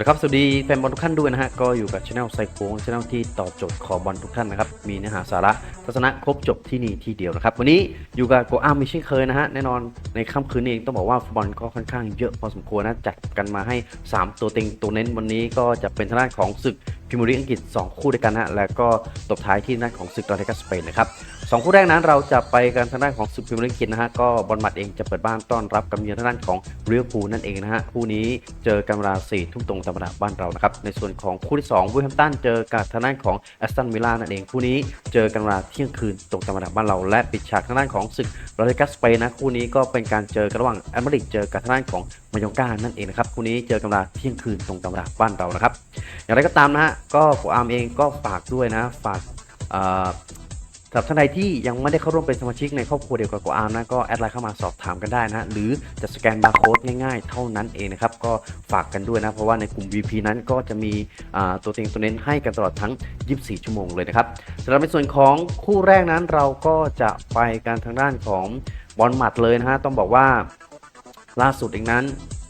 วัสดีครับ สวัสดีแฟนบอลทุกท่านด้วยนะฮะ ก็อยู่กับช anel ไซโค้งช anel ที่ตอบโจทย์ขอบอลทุกท่านนะครับ มีเนื้อหาสาระทัศนะครบจบที่นี่ที่เดียวนะครับ วันนี้อยู่กับโกอาร์มมีเช่นเคยนะฮะ แน่นอนในค่ำคืนนี้เองต้องบอกว่าฟุตบอลก็ค่อนข้างเยอะพอสมควรนะ จัดกันมาให้ 3 ตัวเต็งตัวเน้นวันนี้ก็จะเป็นทางด้านของศึกพรีเมียร์ลีอังกฤษ 2 คู่ด้วยกันนะฮะ แล้วก็ตบท้ายที่ด้านของศึกลาลิกาสเปนนะครับ สองคู่แรกนั้นเราจะไปกันทางด้านของศึกพรีเมียร์ลีกอังกฤษนะฮะก็บอลมัดเองจะเปิดบ้านต้อนรับกับเยือนทางด้านของเรียวพูนั่นเองนะฮะคู่นี้เจอกันเวลาสี่ทุ่มตรงตามเวลาบ้านเรานะครับในส่วนของคู่ที่2วูแฮมตันเจอกับทางด้านของแอสตันวิลล่านั่นเองคู่นี้เจอกันเวลาเที่ยงคืนตรงตามเวลาบ้านเรา และปิดฉากทางด้านของศึกลาลิกาสเปนนะคู่นี้ก็เป็นการเจอกันระหว่างแอมริกเจอกับทางด้านของมายองกานั่นเองนะครับคู่นี้เจอกันเวลาเที่ยงคืนตรงตามเวลาบ้านเรานะครับอย่างไรก็ตามนะฮะก็โฟอาร์มเองก็ฝากด้วยนะฝากเอ่อ สำหรับท่านใดที่ยังไม่ได้เข้าร่วมเป็นสมาชิกในครอบครัวเดียวกับกูอาร์มนะก็แอดไลน์เข้ามาสอบถามกันได้นะหรือจะสแกนบาร์โค้ดง่ายๆ เท่านั้นเองนะครับก็ฝากกันด้วยนะ เพราะว่าในกลุ่ม VP นั้นก็จะมีตัวเต็งตัวเน้นให้กันตลอดทั้ง 24 ชั่วโมงเลยนะครับสำหรับในส่วนของคู่แรกนั้นเราก็จะไปกันทางด้านของบอลหมัดเลยนะฮะต้องบอกว่าล่าสุดเองนั้น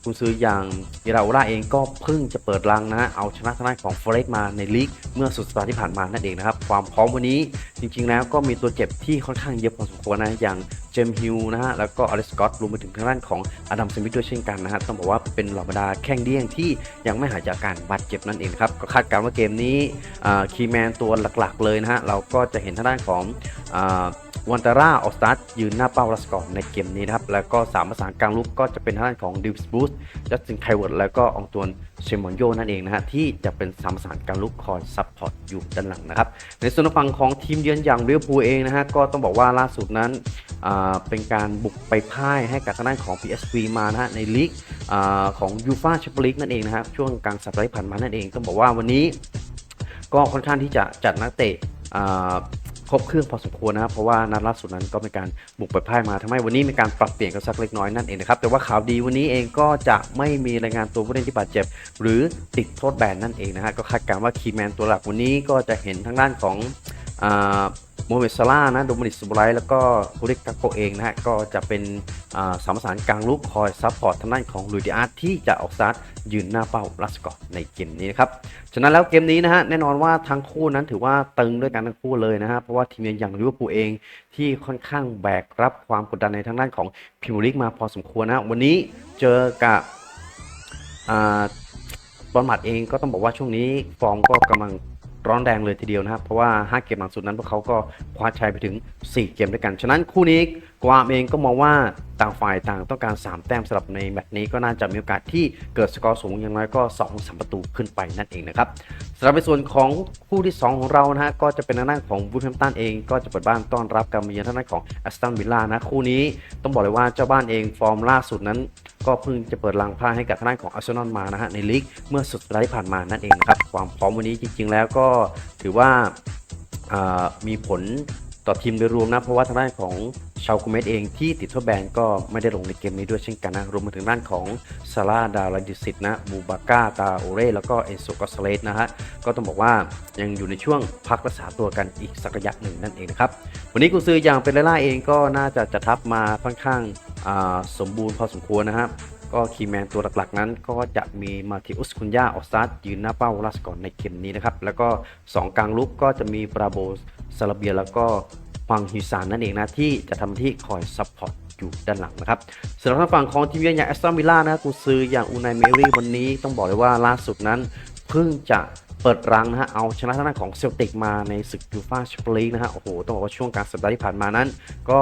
คุณซื้ออย่างยิราโอราเองก็เพิ่งจะเปิดรังนะฮะเอาชนะทางด้านของเฟรกมาในลีกเมื่อสุดสัปดาห์ที่ผ่านมานั่นเองนะครับ ความพร้อมวันนี้จริงๆแล้วก็มีตัวเจ็บที่ค่อนข้างเยอะพอสมควรนะอย่างเจมส์ฮิลนะฮะ แล้วก็อลิสกอตรวมไปถึงทางด้านของอดัมสมิธด้วยเช่นกันนะฮะ ต้องบอกว่าเป็นเหล่าบรรดาแข้งเดี้ยงที่ยังไม่หายจากการบาดเจ็บนั่นเองครับ ก็คาดการณ์ว่าเกมนี้คีแมนตัวหลักๆ เลยนะฮะ เราก็จะเห็นทางด้านของวันตาร่าออกสตาร์ทยืนหน้าเป้ารัสกอร์ในเกมนี้นะครับ แล้วก็สามประสานกลางลุกก็จะเป็นทางด้านของดิวส์บูสจัสตินไคเวิร์ดแล้วก็องตวน เชมอนโยนั่นเองนะฮะที่จะเป็นสามสานกางลุกคอยซับพอร์ตอยู่ด้านหลังนะครับ ในส่วนฝั่งของทีมเยือนอย่างเรียวพูเองนะฮะก็ต้องบอกว่าล่าสุดนั้นเป็นการบุกไปพ่ายให้กับทางด้านของ PSV มานะฮะในลีกอของยูฟาแชมเปี้ยนลีกนั่นเองนะครับช่วงกลางสัปดาห์ที่ผ่านมานั่นเองต้องบอกว่าวันนี้ก็ค่อนข้างที่จะจัดนักเตะ ครบเครื่องพอสมควรนะครับเพราะว่านัดล่าสุดนั้นก็เป็นการบุกไปพ่ายมาทำให้วันนี้มีการปรับเปลี่ยนกันสักเล็กน้อยนั่นเองนะครับแต่ว่าข่าวดีวันนี้เองก็จะไม่มีรายงานตัวผู้เล่นที่บาดเจ็บ หรือติดโทษแบนนั่นเองนะฮะก็คาดการณ์ว่าคีแมนตัวหลักวันนี้ก็จะเห็นทางด้านของอ่า โมเมดซาร่านะโดมินิกซูบไลท์แล้วก็ฮูริกกักโกเองนะฮะก็จะเป็นสามระสานกลางลุกคอยซัพพอร์ตทางด้านของลุยดิอาร์ตที่จะออกสตาร์ทยืนหน้าเป้าลัสกอร์ในเกมนี้นะครับฉะนั้นแล้วเกมนี้นะฮะแน่นอนว่าทั้งคู่นั้นถือว่าตึงด้วยกันทั้งคู่เลยนะฮะเพราะว่าทีมอย่างลิเวอร์พูลเองที่ค่อนข้างแบกรับความกดดันในทางด้านของพรีเมียร์ลีกมาพอสมควรนะวันนี้เจอกับบอลหมัดเองก็ต้องบอกว่าช่วงนี้ฟอร์มก็กำลัง ร้อนแรงเลยทีเดียวนะครับ เพราะว่า 5 เกมหลังสุดนั้นพวกเขาก็คว้าชัยไปถึง 4 เกมด้วยกัน ฉะนั้นคู่นี้กวามเองก็มองว่าต่างฝ่ายต่างต้องการ 3 แต้มสำหรับในแมตช์นี้ก็น่าจะมีโอกาสที่เกิดสกอร์สูงอย่างน้อยก็2 3ประตูขึ้นไปนั่นเองนะครับ สำหรับในส่วนของคู่ที่ 2 ของเรานะฮะก็จะเป็นทางด้านของบูธแฮมป์ตันเองก็จะเปิดบ้านต้อนรับการมาเยือนทางด้านของแอสตันวิลล่านะคู่นี้ต้องบอกเลยว่าเจ้าบ้านเองฟอร์มล่าสุดนั้น ก็เพิ่งจะเปิดรังผ้าให้กับทางด้านของอาร์เซนอลมานะฮะในลีกเมื่อสุดสัปดาห์ที่ผ่านมานั่นเองครับความพร้อมวันนี้จริง ๆ แล้วก็ถือว่าอ่ามีผลต่อทีมโดยรวมนะเพราะว่าทางด้านของ ชาวคูเมตเองที่ติดโทษแบนก็ไม่ได้ลงในเกมนี้ด้วยเช่นกันนะ รวมไปถึงด้านของซาร่าดาราดิสิตนะบูบาก้าตาโอเร่แล้วก็เอโซกอสเลสนะฮะ ก็ต้องบอกว่ายังอยู่ในช่วงพักรักษาตัวกันอีกสักระยะหนึ่งนั่นเองนะครับ วันนี้กุซืออย่างเป็นล่าเองก็น่าจะจัดทัพมาค่อนข้างสมบูรณ์พอสมควรนะครับก็คีแมนตัวหลักๆ นั้นก็จะมีมาติอุสคุนยาออสตาร์ยืนหน้าเป้าลัสก่อนในเกมนี้นะครับ แล้วก็ 2 กลางลุกก็จะมีบราโบซาลาเบียแล้วก็ ฟังฮิซานนั่นเองนะที่จะทำหน้าที่คอยซัพพอร์ตอยู่ด้านหลังนะครับสำหรับทางฝั่งของทีมเยือนอย่างแอสตันวิลล่านะกุนซืออย่างอูนายเมรี่วันนี้ต้องบอกเลยว่าล่าสุดนั้นเพิ่งจะเปิดรังนะฮะ เอาชนะทางด้านของเซลติกมาในศึกยูฟาแชมเปี้ยนลีกนะฮะ โอ้โห ต้องบอกว่าช่วงกลางสัปดาห์ที่ผ่านมานั้น ก็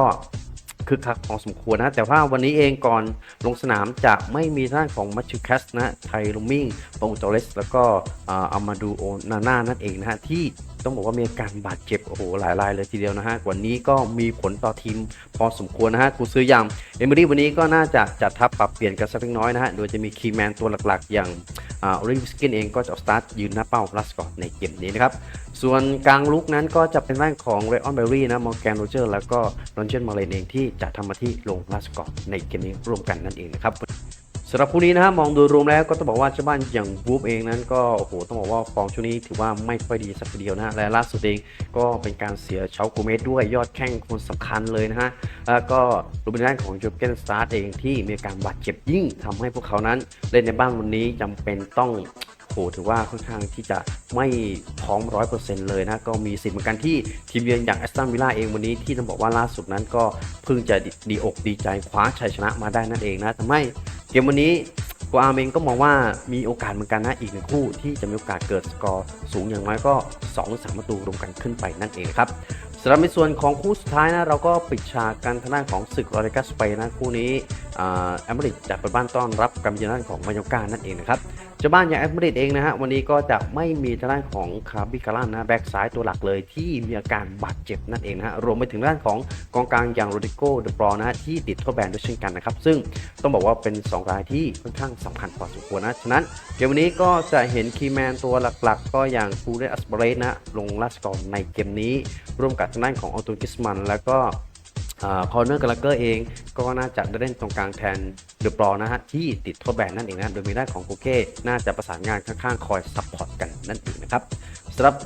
คึกคักพอสมควรนะ แต่ว่าวันนี้เองก่อนลงสนามจะไม่มีทางด้านของมัชชูแคสนะไทลูมิงปองโตเลส แล้วก็อามาดูโอนาน่านั่นเองนะฮะ ที่ ต้องบอกว่ามีการบาดเจ็บโอ้โหหลายรายเลยทีเดียวนะฮะวันนี้ก็มีผลต่อทีมพอสมควรนะฮะกูซื้ออย่างเอมิรี่วันนี้ก็น่าจะจัดทัพปรับเปลี่ยนกันสักเล็กน้อยนะฮะโดยจะมีคีแมนตัวหลักๆ อย่างอ่าโอริวสกินเองก็จะสตาร์ทยืนหน้าเป้าลัสก่อนในเกมนี้นะครับส่วนกลางลุกนั้นก็จะเป็นด้านของเรออนเบอรี่นะมอร์แกนโรเจอร์แล้วก็รอนเจนมาเลนเองที่จะทำหน้าที่ลงลัสก่อนในเกมนี้ร่วมกันนั่นเองนะครับ สำหรับคู่นี้นะฮะมองโดยรวมแล้วก็ต้องบอกว่าเจ้าบ้านอย่างวูฟเองนั้นก็โอ้โหต้องบอกว่าฟอร์มช่วงนี้ถือว่าไม่ค่อยดีสักทีเดียวนะฮะและล่าสุดเองก็เป็นการเสียเชาโกเมสด้วยยอดแข้งคนสำคัญเลยนะฮะแล้วก็รูปเป็นด้านของจูเกนสตาร์เองที่มีการบาดเจ็บยิ่งทำให้พวกเขานั้นเล่นในบ้านวันนี้จำเป็นต้องโหถือว่าค่อนข้างที่จะไม่พร้อมร้อยเปอร์เซ็นต์เลยนะ ก็มีสิทธิ์เหมือนกันที่ทีมเยือนอย่างแอสตันวิลล่าเองวันนี้ที่ต้องบอกว่าล่าสุดนั้นก็เพิ่งจะดีดีอกดีใจคว้าชัยชนะมาได้นั่นเองนะทำให้ เกมวันนี้กัวอาร์มเองก็มองว่ามีโอกาสเหมือนกันนะอีกหนึ่งคู่ที่จะมีโอกาสเกิดสกอร์สูงอย่างน้อยก็2หรือ3ประตูรวมกันขึ้นไปนั่นเองครับสำหรับในส่วนของคู่สุดท้ายนะเราก็ปิดฉากการทางด้านของศึกรอริกาสเปนนะคู่นี้แอมเบริกจะเปิดบ้านต้อนรับการเยือนด้านของมายอกานั่นเองนะครับ เจ้าบ้านอย่างแอมเบริดเองนะฮะวันนี้ก็จะไม่มีทางด้านของคาร์บิคารันนะแบ็กซ้ายตัวหลักเลยที่มีอาการบาดเจ็บนั่นเองนะฮะรวมไปถึงด้านของกองกลางอย่างโรดิโกเดปรอนะฮะที่ติดโทษแบนด้วยเช่นกันนะครับซึ่งต้องบอกว่าเป็น 2 รายที่ค่อนข้างสำคัญพอสมควรนะฉะนั้นเกมวันนี้ก็จะเห็นคีแมนตัวหลักๆ ก็อย่างฟูเรอัสเบรสนะลงลาสกอร์ในเกมนี้ร่วมกับทางด้านของออตูกิสมันแล้วก็ คอร์เนอร์กาลเกอร์เองก็น่าจะได้เล่นตรงกลางแทนเดอะปรอนะฮะที่ติดโทษแบนนั่นเองนะโดยมีด้านของโกเก้น่าจะประสานงานข้างๆ คอยซัพพอร์ตกันนั่นเองนะครับสำหรับ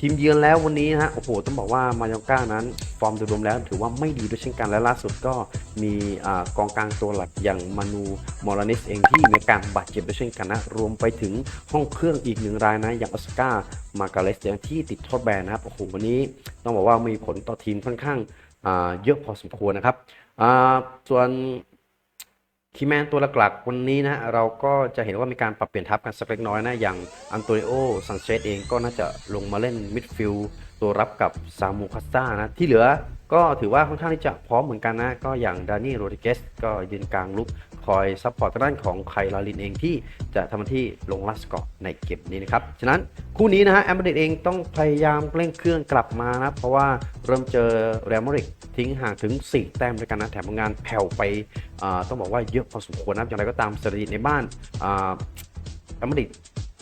ทีมเยือนแล้ววันนี้นะฮะโอ้โหต้องบอกว่ามายองก้านั้น ฟอร์มโดยรวมแล้วถือว่าไม่ดีด้วยเช่นกันและล่าสุดก็มีอกองกลางตัวหลักอย่างมานูมอรานิสเองที่มีการบาดเจ็บด้วยเช่นกันนะรวมไปถึงห้องเครื่องอีกหนึ่งรายนะอย่างออสการ์มาการเลสเองที่ติดโทษแบนนะครับโอ้โหวันนี้ต้องบอกว่ามีผลต่อทีมค่อนข้าง เยอะพอสมควรนะครับส่วนคีแมนตัวหลักๆ วันนี้นะเราก็จะเห็นว่ามีการปรับเปลี่ยนทัพกันสักเล็กน้อยนะ อย่างอันโตนิโอซันเชสเองก็น่าจะลงมาเล่นมิดฟิลด์ตัวรับกับซามูคาสตานะ ที่เหลือก็ถือว่าค่อนข้างที่จะพร้อมเหมือนกันนะ ก็อย่างดานี่โรดิเกสก็ยืนกลางลุก คอยซัพพอร์ตทางด้านของไคลาลินเองที่จะทำหน้าที่ลงลัสกอร์ในเกมนี้นะครับ ฉะนั้นคู่นี้นะฮะแอมเบรดเองต้องพยายามเร่งเครื่องกลับมานะเพราะว่าเริ่มเจอเรอัลมาดริดทิ้งห่างถึง 4 แต้มด้วยกันนะแถมงานแผ่วไปต้องบอกว่าเยอะพอสมควรนะอย่างไรก็ตามสถิติในบ้านแอมเบรด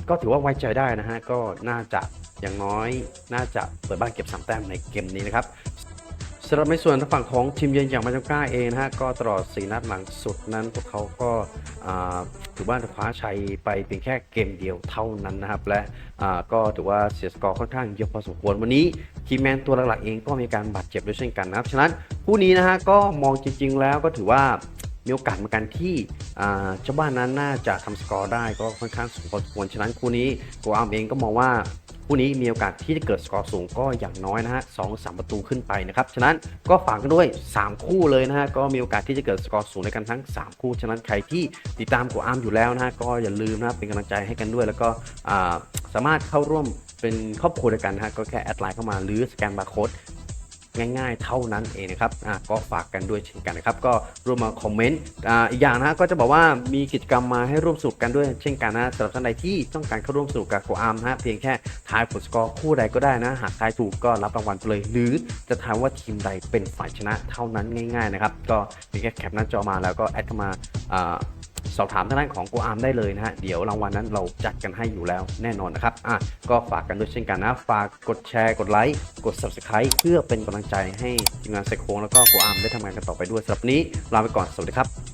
ก็ถือว่าไว้ใจได้นะฮะก็น่าจะอย่างน้อยน่าจะเปิดบ้านเก็บ3แต้มในเกมนี้นะครับำหรับในส่วนทางฝั่งของทีมเยือนอย่างมาจาก้าเองนะฮะก็ตลอด4นัดหลังสุดนั้นพวกเขาก็ถือว่าคว้าชัยไปเพียงแค่เกมเดียวเท่านั้นนะครับและก็ถือว่าเสียสกอร์ค่อนข้างเยอะพอสมควรวันนี้ทีมแมนตัวหลักๆเองก็มีการบาดเจ็บด้วยเช่นกันนะครับฉะนั้นคู่นี้นะฮะก็มองจริงๆแล้วก็ถือว่า มีโอกาสเหมือนกันที่อ่าเจ้าบ้านนั้นน่าจะทำสกอร์ได้ก็ค่อนข้างสูงพอสมควรฉะนั้นคู่นี้โกอัมเองก็มองว่าคู่นี้มีโอกาสที่จะเกิดสกอร์สูงก็อย่างน้อยนะฮะสองสามประตูขึ้นไปนะครับ ฉะนั้นก็ฝากกันด้วย 3 คู่เลยนะฮะ ก็มีโอกาสที่จะเกิดสกอร์สูงในกันทั้ง 3 คู่ ฉะนั้นใครที่ติดตามกูอาร์มอยู่แล้วนะฮะ ก็อย่าลืมนะเป็นกำลังใจให้กันด้วย แล้วก็สามารถเข้าร่วมเป็นครอบครัวเดียวกันนะฮะ ก็แค่แอดไลน์เข้ามาหรือสแกนบาร์โค้ด ง่ายๆ เท่านั้นเองนะครับอะก็ฝากกันด้วยเช่นกันนะครับ ก็ร่วมมาคอมเมนต์อ่าอีกอย่างนะฮะก็จะบอกว่ามีกิจกรรมมาให้ร่วมสนุกกันด้วยเช่นกันนะสำหรับท่านใดที่ต้องการเข้าร่วมสนุกกับโกอาร์มนะฮะเพียงแค่ทายผลสกอร์คู่ใดก็ได้นะ หากทายถูกก็รับรางวัลไปเลย หรือจะทายว่าทีมใดเป็นฝ่ายชนะเท่านั้นง่าย ๆ นะครับ ก็เพียงแค่แคปหน้าจอมาแล้วก็แอดเข้ามาอ่า สอบถามทางด้านของโกอาร์มได้เลยนะฮะเดี๋ยวรางวัลนั้นเราจัดกันให้อยู่แล้วแน่นอนนะครับอะก็ฝากกันด้วยเช่นกันนะ ฝากกดแชร์ กดไลค์กด subscribe เพื่อเป็นกำลังใจให้ทีมงานไซโคงแล้วก็โกอาร์มได้ทำงานกันต่อไปด้วยสำหรับนี้ลาไปก่อนสวัสดีครับ